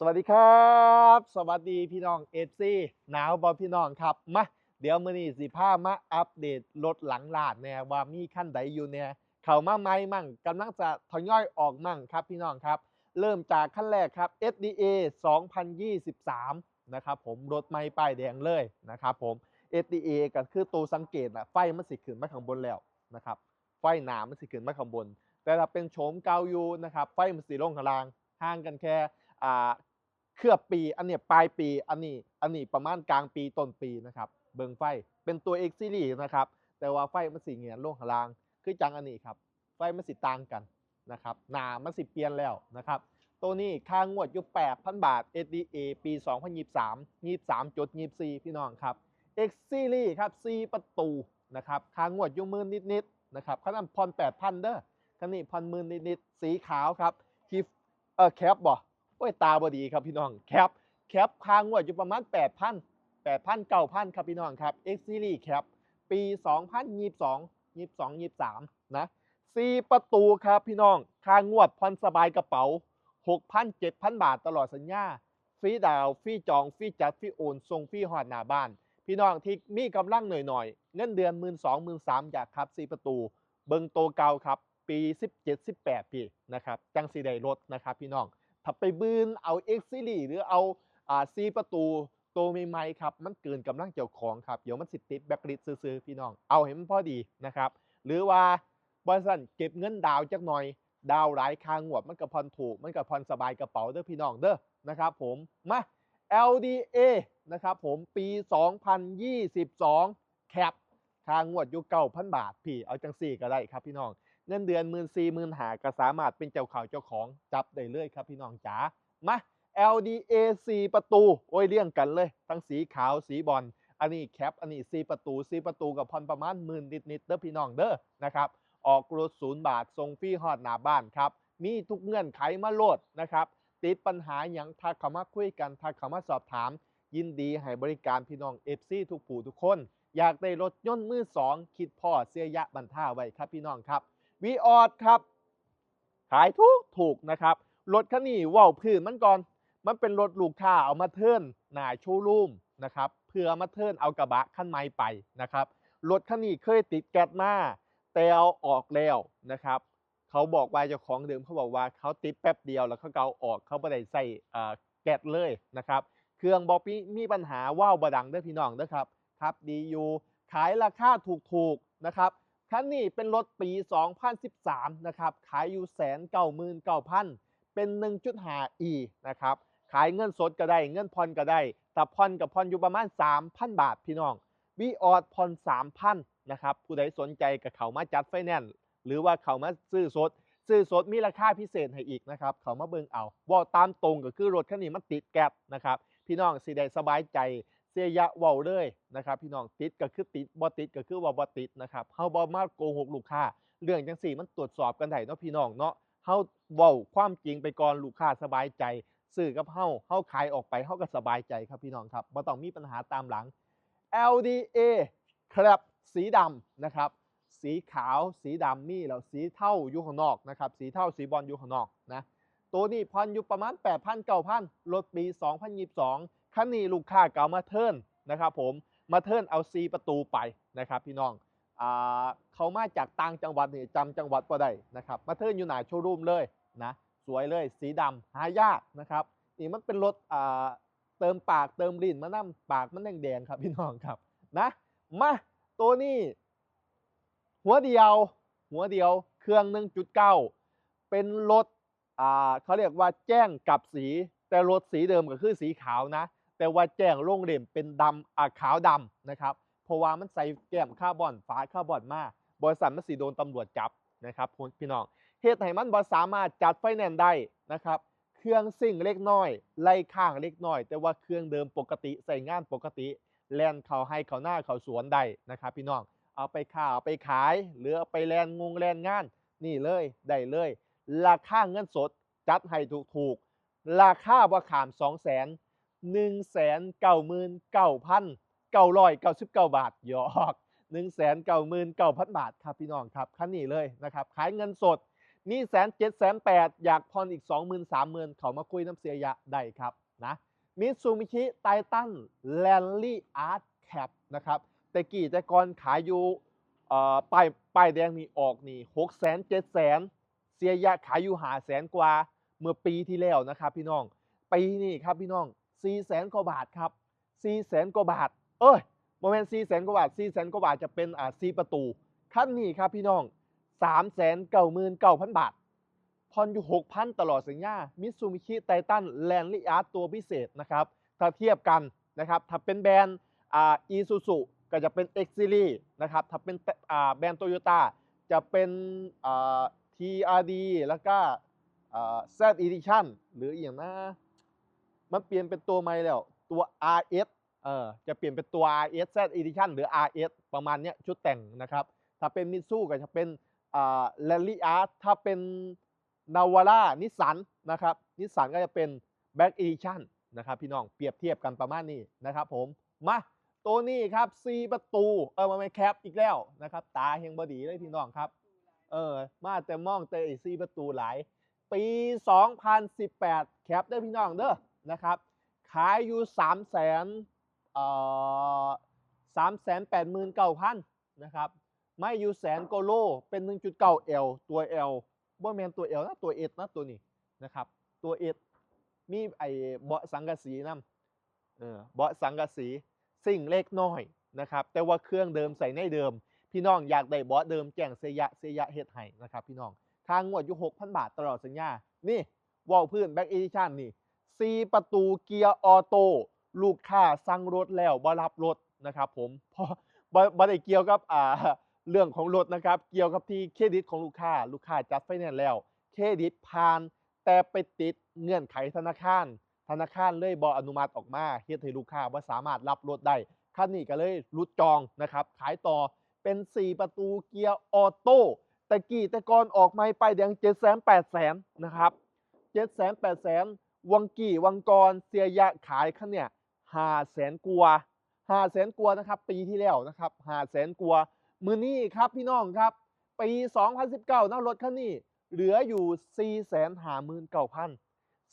สวัสดีครับ สวัสดีพี่น้องเอซีหนาวบอพี่น้องครับมาเดี๋ยวมื้อนี้สิพามาอัปเดตรถหลังลาดเนี่ยว่ามีขั้นใดอยู่เนี่ยเข้ามาใหม่มั่งกำลังจะทยอยออกมั่งครับพี่น้องครับ เริ่มจากขั้นแรกครับ SDA 2023 นะครับผมรถไม่ป้ายแดงเลยนะครับผม SDA ก็คือตัวสังเกตนะไฟมันสิขึ้นมาข้างบนแล้วนะครับไฟหนามันสิขึ้นมาข้างบน แต่ถ้าเป็นโฉมเกาอยู่นะครับไฟมันสีลงข้างล่างห่างกันแค่อ่า เคลือบปี อันเนี้ยปลายปี อันนี้ อันนี้ประมาณกลางปีต้นปีนะครับ เบิงไฟ เป็นตัว X series นะครับ แต่ว่าไฟมันสีเงียนลงข้างล่าง คือจังอันนี้ครับ ไฟมันสิต่างกันนะครับ หนามันสิเปลี่ยนแล้วนะครับ ตัวนี้ค่างวดอยู่8,000 บาท SDA ปี 2023 23.24 พี่น้องครับ X Series ครับ4ประตูนะครับค่างวดอยู่หมื่นนิดๆนะครับขนาดผ่อน8,000เด้อคันนี้ผ่อนหมื่นนิดๆสีขาวครับที่เออแคปบ่ โอ้ยตาบดีครับพี่น้องแคปแคปค่างวดอยู่ประมาณ 8,000 8,000 9,000ครับพี่น้องครับ X Series แคปปี 2022 22 23นะ4ประตูครับพี่น้องค่างวดผ่อนสบายกระเป๋า 6,000 7,000 บาทตลอดสัญญาฟรีดาวฟรีจองฟรีจัดฟรีโอนส่งฟรีหอดหน้าบ้าน พี่น้องที่มีกำลังหน่อยๆ เงินเดือน 1 2 0 0 0 0 3อยากครับ 4 ประตู เบิงโตเก่าครับ ปี 17 18พี่นะครับจังสีได้รถนะครับพี่น้อง ถ้าไปบืนเอา X Series หรือเอาอ่า4ประตูโตใหม่ๆครับ มันเกินกำลังเจ้าของครับ เดี๋ยวมันสิติดแบ็คลิสซื้อๆพี่น้อง เอาให้มันพอดีนะครับ หรือว่าบริษัทเก็บเงินดาวจักหน่อย ดาวหลายคางวดมันก็ผ่อนถูก มันก็ผ่อนสบายกระเป๋าเด้อพี่น้องเด้อนะครับผม มา LDA นะครับผมปี 2022 แคปคางวดอยู่9,000บาท พี่ เอาจังสี่ก็ได้ครับพี่น้อง เงินเดือน1 4 0 0 0 0หมื่นหาก็สามารถเป็นเจ้าข่าวเจ้าของจับได้เลยครับพี่น้องจ๋ามา LDA 4ประตู โอ้ยเลี่ยงกันเลย ทั้งสีขาวสีบอลอันนี้แคปอันนี้4ประตู4ประตูกับพอนประมาณหมื่นนิดๆเด้อพี่น้องเด้อนะครับออกรถศูนย์บาทส่งฟรีฮอดหน้าบ้านครับ มีทุกเงื่อนไขมาโหลดนะครับ ติดปัญหาอย่างทักเข้ามาคุยกันทักเข้ามาสอบถาม ยินดีให้บริการพี่น้อง FC ทุกผู้ทุกคน อยากได้รถยนต์มือสองคิดพ่อเสียยะบันท่าไว้ครับพี่น้องครับ วีออดครับขายถูกถูกนะครับรถคันนี้ว่าวพื้นมันก่อน มันเป็นรถลูกค้าเอามาเทิร์นหน้าโชว์รูมนะครับเพื่อมาเทิร์นเอากระบะขั้นไม้ไปนะครับรถคันนี้เคยติดแก๊สมาแต่เอาออกแล้วนะครับเขาบอกว่าเจ้าของเดิมเขาบอกว่าเขาติดแป๊บเดียวแล้วเขาเกาออกเขาไม่ได้ใส่แก๊สเลยนะครับเครื่องบอปีมีปัญหาว่าวบดังเด้อพี่น้องเด้อครับครับดีอยู่ขายราคาถูกๆนะครับ คันนี้เป็นรถปี 2013 นะครับ ขายอยู่แสนเก้าหมื่นเก้าพันเป็น 1.5 e นะครับ ขายเงินสดก็ได้ เงินผ่อนก็ได้แต่ผ่อนกับผ่อนอยู่ประมาณ 3,000 บาทพี่น้องวีออดผ่อน3,000 นะครับ ผู้ใดสนใจกับเขามาจัดไฟแนนซ์หรือว่าเขามาซื้อสด ซื้อสดมีราคาพิเศษให้อีกนะครับ เขามาเบิ่งเอาว่าตามตรงก็คือรถคันนี้มันติดแก๊สนะครับ พี่น้องสิได้สบายใจ สียยะเว้าเลยนะครับ พี่น้องติดก็คือติดบ่ติดก็คือว่าบ่ติดนะครับเฮาบ่มาโกหกลูกค้าเรื่องจังสี่มันตรวจสอบกันได้เนาะพี่น้องเนาะเฮาเว้าความจริงไปก่อนลูกค้าสบายใจซื้อกับเฮาเฮาขายออกไปเฮาก็สบายใจครับพี่น้องครับบ่ต้องมีปัญหาตามหลัง LDA ครับสีดำนะครับ สีขาวสีดำมีแล้วสีเทาอยู่ข้างนอกนะครับสีเทาสีบอลอยู่ข้างนอกนะตัวนี้พอนอยู่ประมาณ 8,000 9,000รถปี 2022 คันนี้ลูกค้าเก่ามาเทิร์นนะครับผมมาเทิร์นเอาซีประตูไปนะครับพี่น้องอ่าเขามาจากต่างจังหวัดนี่จำจังหวัดก็ได้นะครับมาเทิร์นอยู่หน้าโชว์รูมเลยนะสวยเลยสีดำหายากนะครับนี่มันเป็นรถอ่าเติมปากเติมลิ้นมานั่ปากมันแดงๆครับพี่น้องครับนะมาตัวนี้ หัวเดียว หัวเดียวเครื่อง 1.9 เป็นรถอ่าเขาเรียกว่าแจ้งกับสี แต่รถสีเดิมก็คือสีขาวนะ แต่ว่าแจ้งลงเด่ยมเป็นดำอ่าขาวดำนะครับ เพราะว่ามันใส่แก้มคาร์บอนฝาคาร์บอนมากบริษัทมันสีโดนตำรวจจับนะครับพี่น้องเหตุให้มันบ่สามารถจัดไฟแนนซ์ได้นะครับเครื่องซิ่งเล็กน้อย ไล่ข้างเล็กน้อย แต่ว่าเครื่องเดิมปกติใส่งานปกติแลนเขาให้เขาหน้าเขาสวนได้นะครับ พี่น้องเอาไปข่าวเอาไปขาย หรือเอาไปแลนงงแลนงาน นี่เลยได้เลย ราคาเงินสดจัดให้ถูกถูกๆราคาว่าขาม2 0 0 0 0 0 1 9 9 9 9 9 บาทหยอก1 9 9 0 0 0บาทครับพี่น้องครับคันนี้เลยนะครับขายเงินสดมีแสนเจ็ดแสนแปดอยากผ่อนอีกสองหมื่นสามหมื่นเขามาคุยน้ำเสียยะได้ครับนะมิซูมิชิไททันแลนลี่อาร์ตแคปนะครับแต่กี่แต่ก่อนขายอยู่ป้ายป้ายแดงนี่ออกนี่หกแสนเจ็ดแสนเสียยะขายอยู่หาแสนกว่าเมื่อปีที่แล้วนะครับพี่น้องปีนี้ครับพี่น้อง 4ี่แสนกว่าบาทครับ4ี่แสนกว่าบาท เอ้ยโมเมนต์สี่แสนกว่าบาทสี่แสนกว่าบาทจะเป็นอ่าซีประตูขั้นนี้ครับพี่น้องสามแสนเก้าหมื่นเก้าพันบาทผ่อนอยู่หกพันตลอดสัญญามิตซูมิชิไททันแลนลี่อาร์ตตัวพิเศษนะครับ ถ้าเทียบกันนะครับถ้าเป็นแบรนด์อ่าอีซูซูก็จะเป็น X Series นะครับ ถ้าเป็นอ่าแบรนด์โตโยต้าจะเป็นอ่า TRD แล้วก็อ่า Z Edition หรืออย่างนะ มันเปลี่ยนเป็นตัวใหม่แล้ว ตัว RS เออจะเปลี่ยนเป็นตัว RS Z Edition หรือ RS ประมาณเนี้ยชุดแต่งนะครับ ถ้าเป็นมิตซูก็จะเป็นอ่า Rally Art ถ้าเป็นนาวาร่านิสสันนะครับนิสสันก็จะเป็น Back Edition นะครับพี่น้องเปรียบเทียบกันประมาณนี้นะครับผมมาตัวนี้ครับ4ประตูเออมาไม่แคปอีกแล้วนะครับตาเฮงบดีเลยพี่น้องครับเออมาแต่มองแต่ซีประตูหลาย ปี 2018 แคปได้พี่น้องเด้อ นะครับ ขายอยู่3 0 0 0 0 0เอ่อ3 8 9 0 0 0นะครับไม่อยู่แสนโกโลเป็น1.9 L ตัว L บ่แมนตัว L นะตัว S นะตัวนี้นะครับ ตัว S มีไอเบาะสังกะสีนำเออเบาะสังกะสีสิ่งเล็กน้อยนะครับ แต่ว่าเครื่องเดิมใส่ในเดิม พี่น้องอยากได้เบาะเดิมแจ้งเซยะเซยะเฮ็ดให้นะครับ พี่น้องค่างวดอยู่6,000บาทตลอดสัญญานี่วอลพื้นแบ็กเอดิชันนี่ 4 ประตูเกียร์ออโต้ลูกค้าสั่งรถแล้วบ่รับรถนะครับผมเพราะบ่บ่ได้เกี่ยวกับอ่าเรื่องของรถนะครับ เกี่ยวกับที่เครดิตของลูกค้า ลูกค้าจัดไฟแนนซ์แล้ว เครดิตผ่าน แต่ไปติดเงื่อนไขธนาคาร ธนาคารเลยบออนุมัติออกมาเฮ็ดให้ลูกค้าว่าสามารถรับรถได้คันนี้ก็เลยรุดจองนะครับ ขายต่อเป็น 4 ประตูเกียร์ออโต้แต่กี่แต่ก่อนออกไม่ไปายแดง7 0 0 0 0 8 0 0 0นนะครับ7 0 0 0 0 8 0 0 0 วังกี่วังกรเสียยะขายคันเนี่ย5แสนกัว่าแสนกว่านะครับปีที่แล้วนะครับ5แสนกัวมือนี้ครับพี่น้องครับ ปี 2019นะรถคันนี้เหลืออยู่ 4 5 9 0 0 0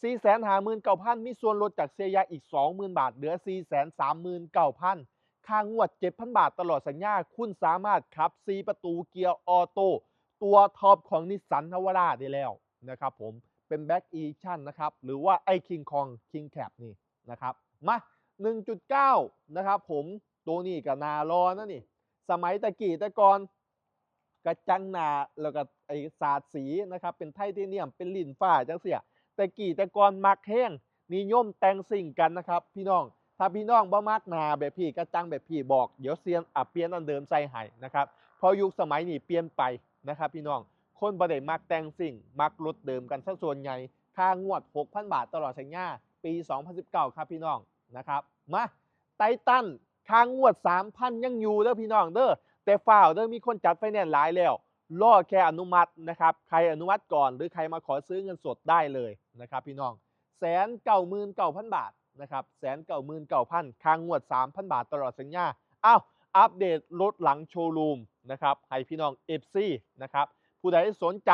4 5 9 0 0 0 มีส่วนลดจากเซียยาอีก 20,000 บาท เหลือ 4 3 9 0 0 0 ค่างวด 7,000 บาทตลอดสัญญา คุณสามารถขับ 4 ประตูเกียร์ออโต้ตัวท็อปของนิสสันนวาร่าได้แล้วนะครับผม เป็นแบ็กอีชั่นนะครับ หรือว่าไอคิงคองคิงแคปนี่นะครับ มา 1.9 นะครับผมตัวนี้กับนารอนะนี่ สมัยตะกี้ต่ก่อนกระจังหนาแล้วก็ไอศาสาดสีนะครับ เป็นไทเทเนียมเป็นลินฟ้าจังเสียต่กี่แต่ก่อนมักแห้งนิยมแต่งสิ่งกันนะครับ พี่น้องถ้าพี่น้องบ่มักนาแบบพี่กระจังแบบพี่บอก เดี๋ยวเซียนอะเปลี่ยนอันเดิมใส่ให้นะครับพอยุคสมัยนี้เปลี่ยนไปนะครับ พี่น้อง คนบ่ได้มักแต่งสิ่ง มักรถเดิมกันซะส่วนใหญ่ค่างวด 6,000 บาทตลอดสัญญาปี 2019 ครับพี่น้องนะครับ มาไททันค่างวด 3,000 ยังอยู่เด้อพี่น้องเด้อแต่ฝ่าวเด้อมีคนจัดไฟแนนซ์หลายแล้วรอแค่อนุมัตินะครับ ใครอนุมัติก่อนหรือใครมาขอซื้อเงินสดได้เลยนะครับ พี่น้องแสนเก้าหมื่นเก้าพันบาทนะครับแสนเก้าหมื่นเก้าพันค้างงวดสามพันบาทตลอดสัญญาอ้าวอัปเดตรถหลังโชว์รูมนะครับให้พี่น้อง FC นะครับ ผู้ใดสนใจ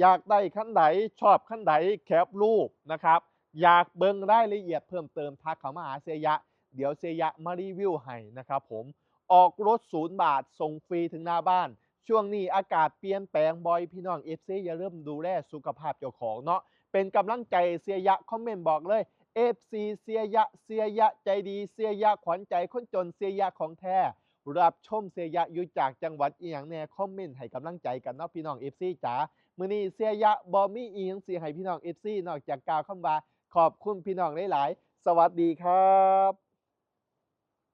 อยากได้ขั้นใดชอบขั้นใดแคปรูปนะครับ อยากเบิ่งรายละเอียดเพิ่มเติมทักเข้ามาหาเซยะ เดี๋ยวเซยะมารีวิวให้นะครับผมออกรถศูนย์บาทส่งฟรีถึงหน้าบ้าน ช่วงนี้อากาศเปลี่ยนแปลงบ่อยพี่น้องเอฟซีอย่าเริ่มดูแลสุขภาพเจ้าของเนาะเป็นกำลังใจเสียยะคอมเมนต์บอกเลยเอฟซีเสียยะเสียยะใจดีเสียยะขวัญใจคนจนเสียยะของแท้ รับชมเสียยะอยู่จากจังหวัดอีหยังแน่คอมเมนต์ให้กำลังใจกันเนาะพี่น้องเอฟซีจ๋ามื้อนี้เสียยะบอมีอีหยังสิให้พี่น้องเอฟซีนอกจากกล่าวคำว่าขอบคุณพี่น้องหลายๆ สวัสดีครับ